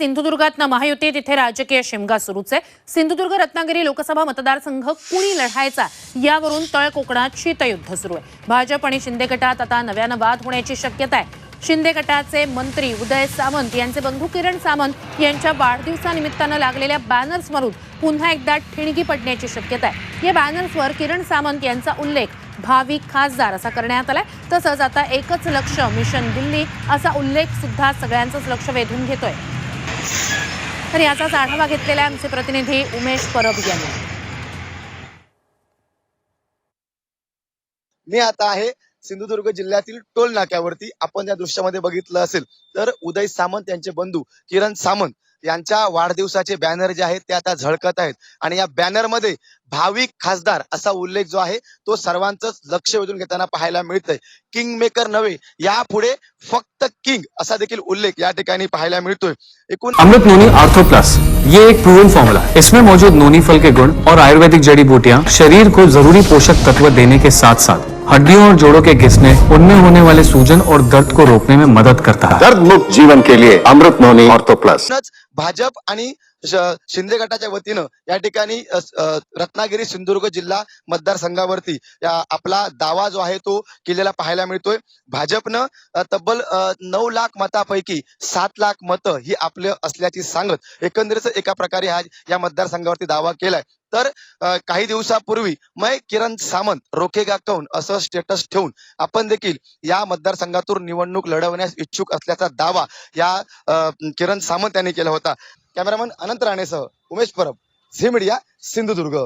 सिंधुदुर्गात महायुती तिथे राजकीय शिमगा सुरूच आहे. सिंधुदुर्ग रत्नागिरी लोकसभा मतदारसंघ कुणी लढायचा? यावरून तळ कोकणात शीतयुद्ध सुरू आहे. भाजप आणि शिंदे गटात आता नव्यानं वाद होण्याची शक्यता आहे. शिंदे गटाचे मंत्री उदय सामंत यांचे बंधू किरण सामंत यांच्या वाढदिवसानिमित्तानं लागलेल्या बॅनर्सवरून पुन्हा एकदा ठिणगी पडण्याची शक्यता आहे. या बॅनर्सवर किरण सामंत यांचा उल्लेख भावी खासदार असा करण्यात आलाय. तसंच आता एकच लक्ष मिशन दिल्ली असा उल्लेख सुद्धा सगळ्यांचंच लक्ष वेधून घेतोय. तर याचाच आढावा घेतलेला आहे आमचे प्रतिनिधी उमेश परब यांनी. मी आता आहे सिंधुदुर्ग जिल्ह्यातील टोल नाक्यावरती. आपण या दृश्यामध्ये बघितलं असेल. तर उदय सामंत यांचे बंधू किरण सामंत यांच्या वाढदिवसाचे बॅनर जे आहेत ते आता झळकत आहेत. आणि या बॅनरमध्ये भाविक खासदार असा उल्लेख जो आहे तो सर्वांचंच लक्ष वेधून घेताना पाहायला मिळतंय. किंग मेकर नव्हे यापुढे फक्त किंग असा देखील उल्लेख या ठिकाणी पाहायला मिळतोय. एकूण अमृत नोनी आर्थो प्लस ये एक प्रूवन फॉर्मूला इसमें मौजूद नोनी फल के गुण और आयुर्वेदिक जड़ी बूटियां शरीर को जरूरी पोषक तत्व देने के साथ साथ हड्डियों और जोड़ों के घिसने उनमें होने वाले सूजन और दर्द को रोकने में मदद करता है। दर्द मुक्त जीवन के लिए Amrit Noni Ortho Plus Bhajap आणि शिंदे गटाच्या वतीनं या ठिकाणी रत्नागिरी सिंधुदुर्ग जिल्हा मतदारसंघावरती आपला दावा जो आहे तो केलेला पाहायला मिळतोय. भाजपनं तब्बल नऊ लाख मतापैकी सात लाख मतं ही आपलं असल्याची सांगत एकंदरीत एका प्रकारे हा या मतदारसंघावरती दावा केलाय. तर काही दिवसापूर्वी मै किरण सामंत रोखेगा कौन असं स्टेटस ठेवून आपण देखील या मतदारसंघातून निवडणूक लढवण्यास इच्छुक असल्याचा दावा या किरण सामंत यांनी केला होता. कॅमेरामन अनंत राणेसह उमेश परब झी मीडिया सिंधुदुर्ग.